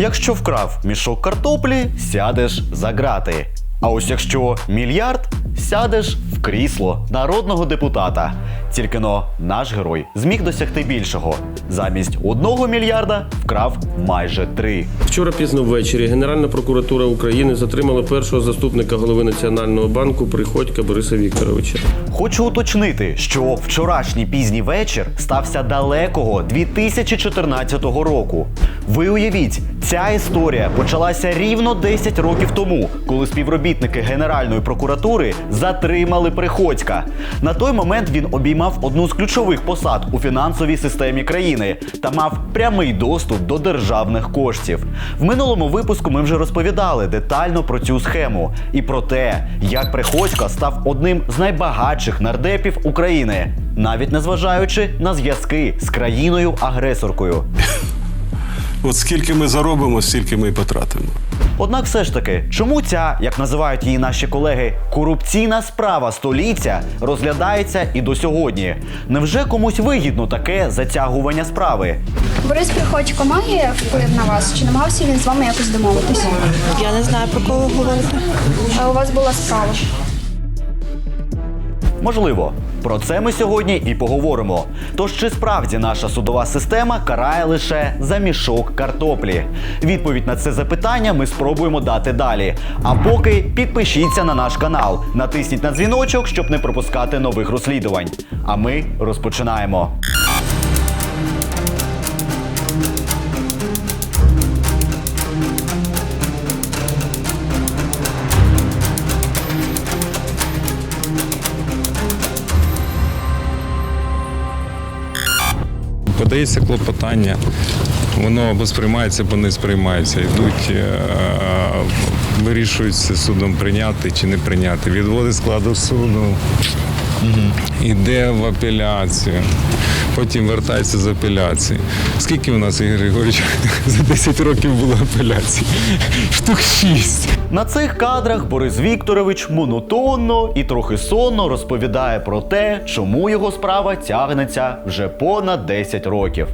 Якщо вкрав мішок картоплі, сядеш за грати. А ось якщо мільярд, сядеш в крісло народного депутата. Тільки но наш герой зміг досягти більшого. Замість одного мільярда вкрав майже три. Вчора пізно ввечері Генеральна прокуратура України затримала першого заступника голови Національного банку Приходька Бориса Вікторовича. Хочу уточнити, що вчорашній пізній вечір стався далекого 2014 року. Ви уявіть, ця історія почалася рівно 10 років тому, коли співробітники Генеральної прокуратури затримали Приходька. На той момент він обіймав одну з ключових посад у фінансовій системі країни та мав прямий доступ до державних коштів. В минулому випуску ми вже розповідали детально про цю схему і про те, як Приходько став одним з найбагатших нардепів України, навіть незважаючи на зв'язки з країною-агресоркою. От скільки ми заробимо, стільки ми і потратимо. Однак, все ж таки, чому ця, як називають її наші колеги, корупційна справа століття розглядається і до сьогодні? Невже комусь вигідно таке затягування справи? Борис Приходько має вплив на вас? Чи намагався він з вами якось домовитися? Я не знаю про кого говорити. А у вас була справа. Можливо, про це ми сьогодні і поговоримо. Тож чи справді наша судова система карає лише за мішок картоплі? Відповідь на це запитання ми спробуємо дати далі. А поки підпишіться на наш канал, натисніть на дзвіночок, щоб не пропускати нових розслідувань. А ми розпочинаємо. Подається клопотання, воно або сприймається, або не сприймається. Йдуть, е, вирішується судом прийняти чи не прийняти. Відводи складу суду, йде в апеляцію, потім вертається з апеляції. Скільки у нас, Ігор Григорович, за 10 років було апеляцій? Штук 6. На цих кадрах Борис Вікторович монотонно і трохи сонно розповідає про те, чому його справа тягнеться вже понад 10 років.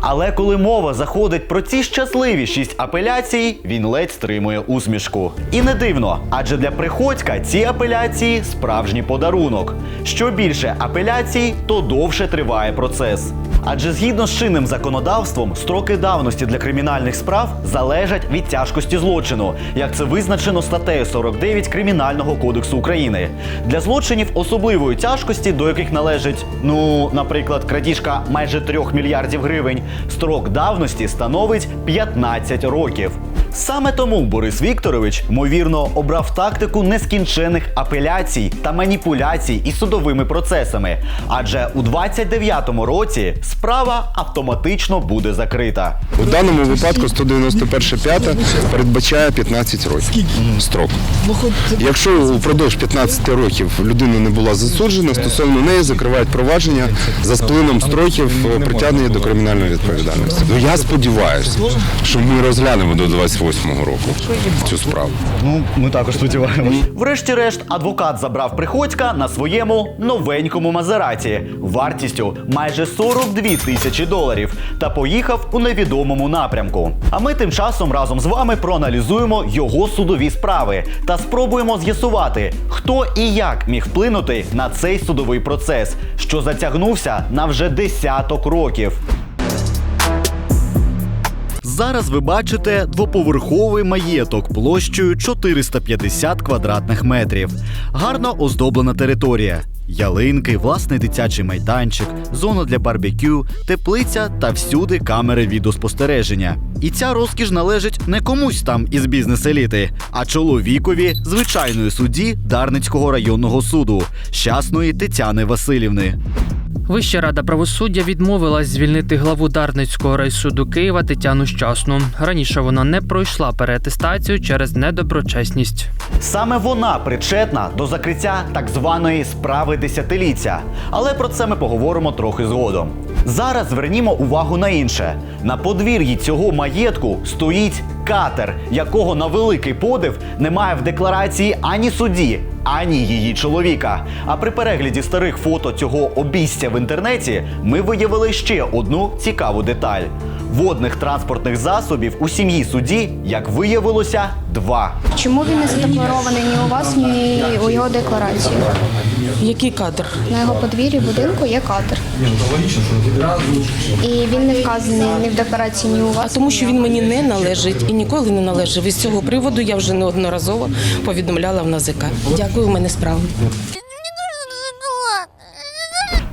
Але коли мова заходить про ці щасливі шість апеляцій, він ледь стримує усмішку. І не дивно, адже для приходька ці апеляції справжній подарунок. Що більше апеляцій, то довше триває процес. Адже згідно з чинним законодавством, строки давності для кримінальних справ залежать від тяжкості злочину, як це визначено статтею 49 Кримінального кодексу України. Для злочинів особливої тяжкості, до яких належить, ну, наприклад, крадіжка майже 3 мільярдів гривень, строк давності становить 15 років. Саме тому Борис Вікторович, ймовірно, обрав тактику нескінчених апеляцій та маніпуляцій із судовими процесами. Адже у 29-му році справа автоматично буде закрита. У даному випадку 191 п'ята передбачає 15 років строк. Якщо впродовж 15 років людина не була засуджена, стосовно неї закривають провадження за сплином строків е, притягнення до кримінальної відповідальності. Ну я сподіваюся, що ми розглянемо до 28-го року цю справу. Ну, ми також сподіваємось. Врешті-решт, адвокат забрав приходька на своєму новенькому Мазераті вартістю майже 42 тисячі доларів та поїхав у невідомому напрямку. А ми тим часом разом з вами проаналізуємо його судові справи та спробуємо з'ясувати, хто і як міг вплинути на цей судовий процес, що затягнувся на вже десяток років. Зараз ви бачите двоповерховий маєток площею 450 квадратних метрів. Гарно оздоблена територія. Ялинки, власний дитячий майданчик, зона для барбекю, теплиця та всюди камери відеоспостереження. І ця розкіш належить не комусь там із бізнес-еліти, а чоловікові звичайної судді Дарницького районного суду, щасної Тетяни Васильівни. Вища рада правосуддя відмовилась звільнити главу Дарницького райсуду Києва Тетяну Щасну. Раніше вона не пройшла переатестацію через недоброчесність. Саме вона причетна до закриття так званої справи десятиліття. Але про це ми поговоримо трохи згодом. Зараз звернімо увагу на інше. На подвір'ї цього маєтку стоїть катер, якого на великий подив немає в декларації ані судді, ані її чоловіка. А при перегляді старих фото цього обійстя в інтернеті ми виявили ще одну цікаву деталь. Водних транспортних засобів у сім'ї судді, як виявилося, два. Чому він не задекларований ні у вас, ні у його декларації? Який кадр? На його подвір'ї будинку є кадр. І він не вказаний ні в декларації, ні у А вас. тому, що він мені не належить і ніколи не належав. І з цього приводу я вже неодноразово повідомляла в НАЗК. Дякую, у мене справа.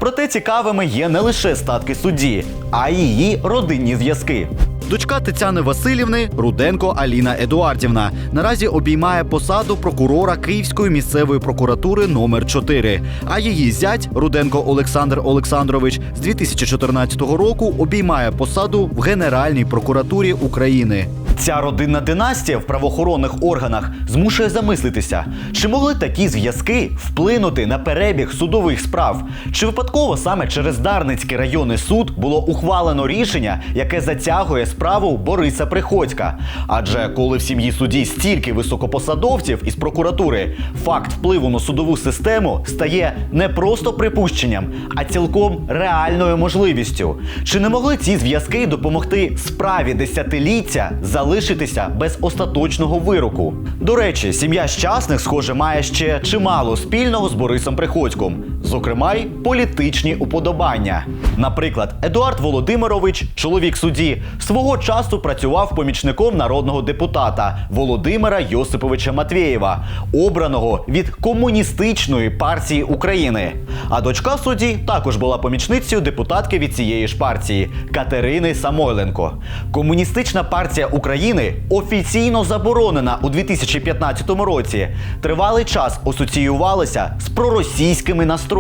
Проте цікавими є не лише статки судді, а й її родинні зв'язки. Дочка Тетяни Васильівни Руденко Аліна Едуардівна наразі обіймає посаду прокурора Київської місцевої прокуратури номер 4 А її зять Руденко Олександр Олександрович з 2014 року обіймає посаду в Генеральній прокуратурі України. Ця родинна династія в правоохоронних органах змушує замислитися, чи могли такі зв'язки вплинути на перебіг судових справ? Чи випадково саме через Дарницький районний суд було ухвалено рішення, яке затягує справу Бориса Приходька? Адже коли в сім'ї судді стільки високопосадовців із прокуратури, факт впливу на судову систему стає не просто припущенням, а цілком реальною можливістю. Чи не могли ці зв'язки допомогти справі десятиліття залишитися без остаточного вироку? До речі, сім'я щасних, схоже, має ще чимало спільного з Борисом Приходьком, зокрема й політичні уподобання. Наприклад, Едуард Володимирович, чоловік судді, свого часу працював помічником народного депутата Володимира Йосиповича Матвєєва, обраного від комуністичної партії України. А дочка судді також була помічницею депутатки від цієї ж партії Катерини Самойленко. Комуністична партія України офіційно заборонена у 2015 році. Тривалий час асоціювалася з проросійськими настроями.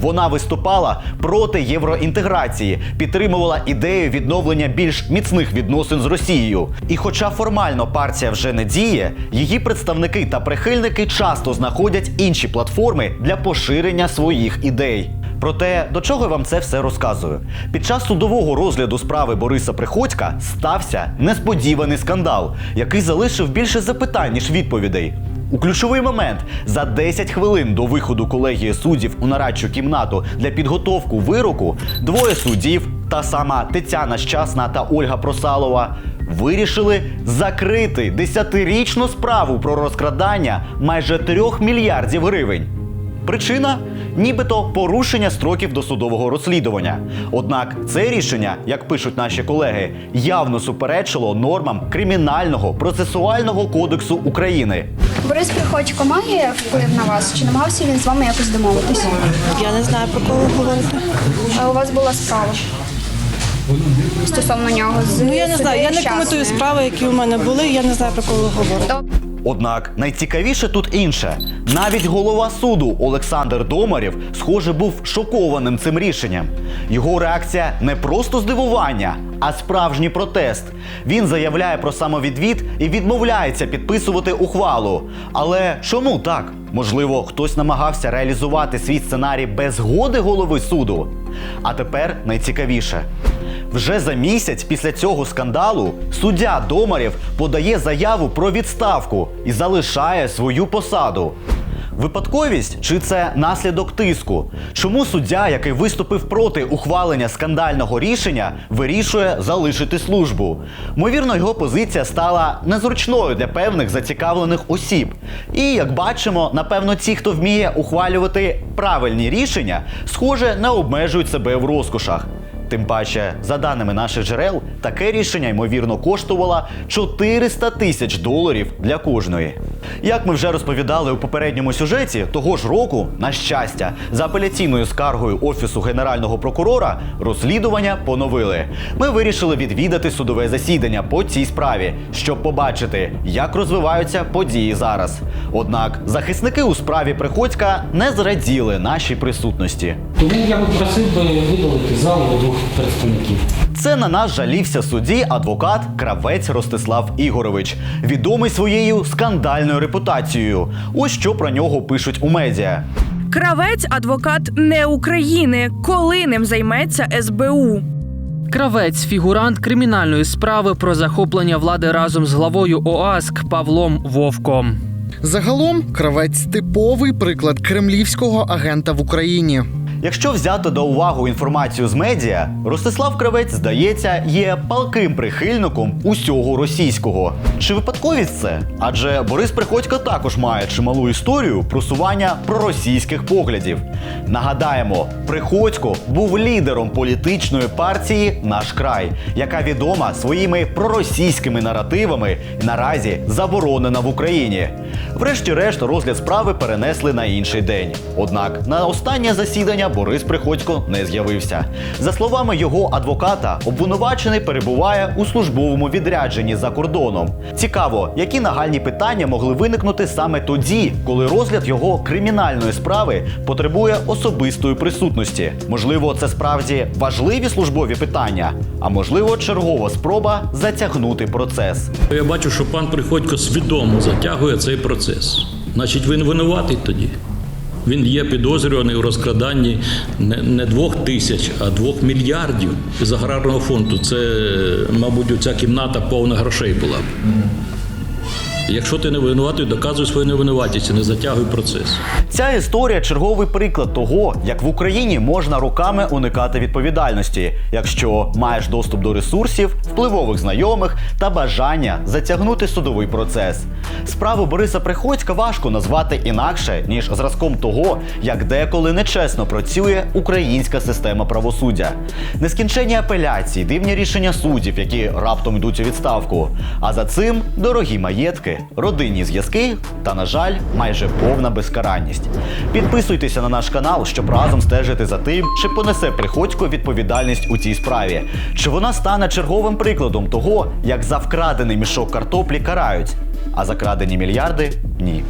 Вона виступала проти євроінтеграції, підтримувала ідею відновлення більш міцних відносин з Росією. І хоча формально партія вже не діє, її представники та прихильники часто знаходять інші платформи для поширення своїх ідей. Проте до чого я вам це все розказую? Під час судового розгляду справи Бориса Приходька стався несподіваний скандал, який залишив більше запитань ніж відповідей. У ключовий момент за 10 хвилин до виходу колегії суддів у нарадчу кімнату для підготовку вироку двоє суддів, та сама Тетяна Щасна та Ольга Просалова, вирішили закрити десятирічну справу про розкрадання майже 3 мільярдів гривень. Причина нібито порушення строків досудового розслідування. Однак це рішення, як пишуть наші колеги, явно суперечило нормам кримінального процесуального кодексу України. Борис Приходько має вплив на вас? Чи намагався він з вами якось домовитися? Я не знаю про кого говорити. А у вас була справа стосовно нього. з Ну я не знаю. Я не коментую справи, які у мене були. Я не знаю про кого говорити. Однак найцікавіше тут інше. Навіть голова суду Олександр Домарів, схоже, був шокованим цим рішенням. Його реакція не просто здивування, а справжній протест. Він заявляє про самовідвід і відмовляється підписувати ухвалу. Але чому так? Можливо, хтось намагався реалізувати свій сценарій без згоди голови суду. А тепер найцікавіше. Вже за місяць після цього скандалу суддя Домарєв подає заяву про відставку і залишає свою посаду. Випадковість чи це наслідок тиску? Чому суддя, який виступив проти ухвалення скандального рішення, вирішує залишити службу? Ймовірно, його позиція стала незручною для певних зацікавлених осіб. І як бачимо, напевно, ті, хто вміє ухвалювати правильні рішення, схоже, не обмежують себе в розкошах. Тим паче, за даними наших джерел, таке рішення ймовірно коштувало 400 тисяч доларів для кожної. Як ми вже розповідали у попередньому сюжеті, того ж року, на щастя, за апеляційною скаргою офісу генерального прокурора розслідування поновили. Ми вирішили відвідати судове засідання по цій справі, щоб побачити, як розвиваються події зараз. Однак захисники у справі Приходька не зраділи нашій присутності. Тому я би просив би видалити залу двох представників. Це на нас жалівся судді адвокат Кравець Ростислав Ігорович, відомий своєю скандальною репутацією. Ось що про нього пишуть у медіа. Кравець адвокат не України. Коли ним займеться СБУ? Кравець фігурант кримінальної справи про захоплення влади разом з главою ОАСК Павлом Вовком. Загалом кравець типовий приклад кремлівського агента в Україні. Якщо взяти до уваги інформацію з медіа, Ростислав Кравець, здається, є палким прихильником усього російського. Чи випадковість це? Адже Борис Приходько також має чималу історію просування проросійських поглядів. Нагадаємо, Приходько був лідером політичної партії Наш край, яка відома своїми проросійськими наративами і наразі заборонена в Україні. Врешті-решт розгляд справи перенесли на інший день. Однак на останнє засідання Борис Приходько не з'явився. За словами його адвоката, обвинувачений перебуває у службовому відрядженні за кордоном. Цікаво, які нагальні питання могли виникнути саме тоді, коли розгляд його кримінальної справи потребує особистої присутності. Можливо, це справді важливі службові питання, а можливо, чергова спроба затягнути процес. Я бачу, що пан Приходько свідомо затягує цей процес. Значить, він винуватий тоді. Він є підозрюваний у розкраданні не, двох тисяч, а двох мільярдів з аграрного фонду. Це, мабуть, ця кімната повна грошей була. б. Якщо ти не винуватий, доказуй свою невинуватість не затягуй процес. Ця історія черговий приклад того, як в Україні можна роками уникати відповідальності, якщо маєш доступ до ресурсів, впливових знайомих та бажання затягнути судовий процес. Справу Бориса Приходька важко назвати інакше ніж зразком того, як деколи нечесно працює українська система правосуддя. Нескінченні апеляції, дивні рішення суддів, які раптом йдуть у відставку. А за цим дорогі маєтки, родинні зв'язки та, на жаль, майже повна безкаранність. Підписуйтеся на наш канал, щоб разом стежити за тим, чи понесе Приходько відповідальність у цій справі, чи вона стане черговим прикладом того, як за вкрадений мішок картоплі карають, а за крадені мільярди ні.